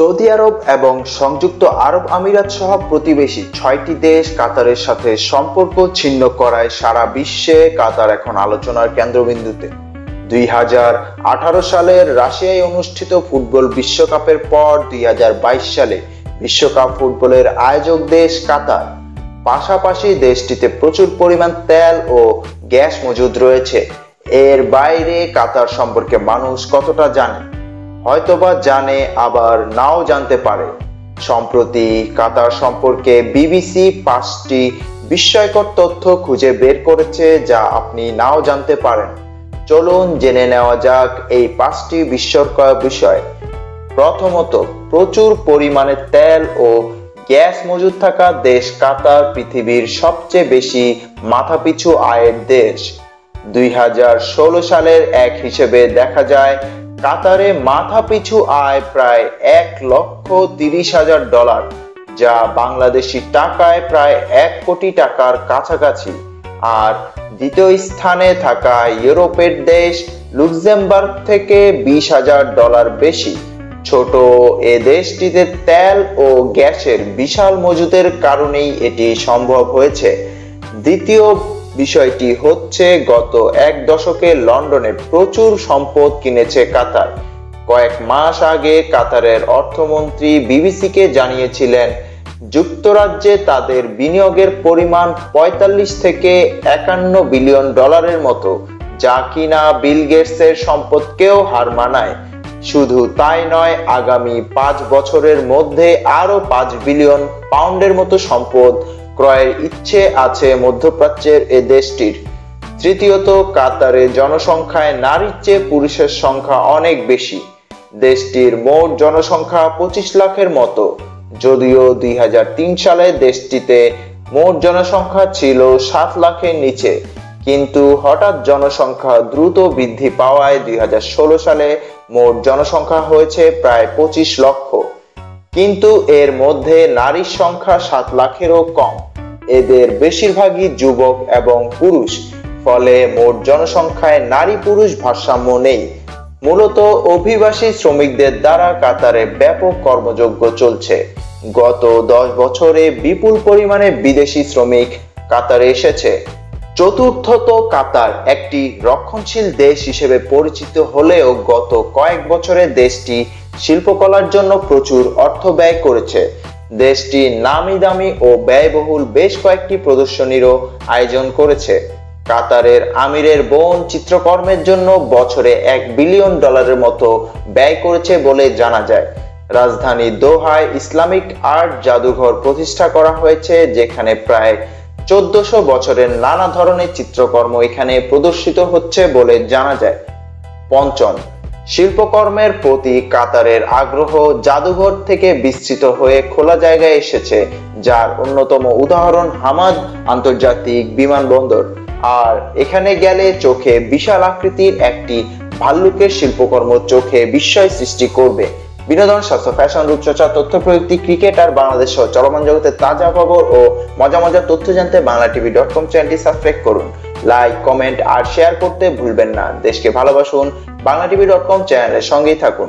Saudi আরব এবং সংযুক্ত আরব আমিরাত সহ প্রতিবেশী ছয়টি দেশ কাতারের সাথে সম্পর্ক ছিন্ন করায় সারা বিশ্বে কাতার এখন আলোচনার কেন্দ্রবিন্দুতে। দুই হাজার আঠারো সালের রাশিয়ায় অনুষ্ঠিত ফুটবল বিশ্বকাপের পর দুই হাজার বাইশ সালে বিশ্বকাপ ফুটবলের আয়োজক দেশ কাতার। পাশাপাশি দেশটিতে প্রচুর পরিমাণ তেল ও গ্যাস মজুদ রয়েছে। এর বাইরে কাতার সম্পর্কে মানুষ কতটা জানে? হয়তোবা জানে, আবার নাও জানতে পারে। সম্প্রতি কাতার সম্পর্কে বিবিসি পাঁচটি বিস্ময়কর তথ্য খুঁজে বের করেছে যা আপনি নাও জানতে পারেন। চলুন জেনে নেওয়া যাক এই পাঁচটি বিস্ময়কর বিষয়। প্রথমত, প্রচুর পরিমাণে তেল ও গ্যাস মজুদ থাকা দেশ কাতার পৃথিবীর সবচেয়ে বেশি মাথাপিছু আয়ের দেশ। দুই হাজার ষোলো সালের এক হিসেবে দেখা যায় কাতারে মাথা পিছু আয় প্রায় এক লক্ষ তিরিশ হাজার ডলার, যা বাংলাদেশি টাকায় প্রায় এক কোটি টাকার কাছাকাছি। আর দ্বিতীয় স্থানে থাকা ইউরোপের দেশ লুক্সেমবার্গ থেকে বিশ হাজার ডলার বেশি। ছোট এ দেশটিতে তেল ও গ্যাসের বিশাল মজুদের কারণেই এটি সম্ভব হয়েছে। দ্বিতীয় বিষয়টি হচ্ছে, গত এক দশকে লন্ডনে প্রচুর সম্পদ কিনেছে কাতার। কয়েক মাস আগে কাতারের অর্থমন্ত্রী বিবিসিকে জানিয়েছিলেন, যুক্তরাজ্যে তাদের বিনিয়োগের পরিমাণ ৪৫ থেকে একান্ন বিলিয়ন ডলারের মতো, যা কিনা বিল গেটসের সম্পদকেও হার মানায়। শুধু তাই নয়, আগামী পাঁচ বছরের মধ্যে আরও পাঁচ বিলিয়ন পাউন্ডের মতো সম্পদ ক্রয়ের ইচ্ছে আছে মধ্যপ্রাচ্যের এ দেশটির। তৃতীয়ত, কাতারে জনসংখ্যায় নারীর চেয়ে পুরুষের সংখ্যা অনেক বেশি। দেশটির মোট জনসংখ্যা পঁচিশ লাখের মতো। যদিও দুই হাজার তিন সালে দেশটিতে মোট জনসংখ্যা ছিল সাত লাখের নিচে। কিন্তু হঠাৎ জনসংখ্যা দ্রুত বৃদ্ধি পাওয়ায় দুই হাজার ষোলো সালে মোট জনসংখ্যা হয়েছে প্রায় পঁচিশ লক্ষ। কিন্তু এর মধ্যে নারীর সংখ্যা সাত লাখেরও কম। এদের বেশিরভাগই যুবক এবং পুরুষ, ফলে মোট জনসংখ্যায় নারী পুরুষ ভারসাম্য নেই। মূলত অভিবাসী শ্রমিকদের দ্বারা কাতারে ব্যাপক কর্মযোগ্য চলছে। গত দশ বছরে বিপুল পরিমাণে বিদেশি শ্রমিক কাতারে এসেছে। চতুর্থত কাতার একটি রক্ষণশীল দেশ হিসেবে পরিচিত হলেও গত কয়েক বছরে দেশটি শিল্পকলার জন্য প্রচুর অর্থ ব্যয় করেছে। দেশটি নামি দামি ও ব্যয়বহুল বেশ কয়েকটি প্রদর্শনীরও আয়োজন করেছে। কাতারের আমিরের বোন চিত্রকর্মের জন্য বছরে এক বিলিয়ন ডলারের মতো ব্যয় করেছে বলে জানা যায়। রাজধানী দোহায় ইসলামিক আর্ট জাদুঘর প্রতিষ্ঠা করা হয়েছে, যেখানে প্রায় চোদ্দশো বছরের নানা ধরনের চিত্রকর্ম এখানে প্রদর্শিত হচ্ছে বলে জানা যায়। পঞ্চম শিল্পকর্মের প্রতি কাতারের আগ্রহ জাদুঘর থেকে বিস্তৃত হয়ে খোলা জায়গায় এসেছে, যার অন্যতম উদাহরণ হামাদ আন্তর্জাতিক বিমানবন্দর। আর এখানে গেলে চোখে বিশাল আকৃতির একটি ভাল্লুকের শিল্পকর্ম চোখে বিস্ময় সৃষ্টি করবে। বিনোদন, স্বাস্থ্য, ফ্যাশন রূপচর্চা তথ্য প্রযুক্তি, ক্রিকেট আর বাংলাদেশ সহ চলমান জগতের তাজা খবর ও মজা মজার তথ্য জানতে বাংলা টিভি ডট কম চ্যানেলটি সাবস্ক্রাইব করুন। লাইক কমেন্ট আর শেয়ার করতে ভুলবেন না। দেশকে ভালোবাসুন বাংলা টিভি ডট কম চ্যানেলের সঙ্গেই থাকুন।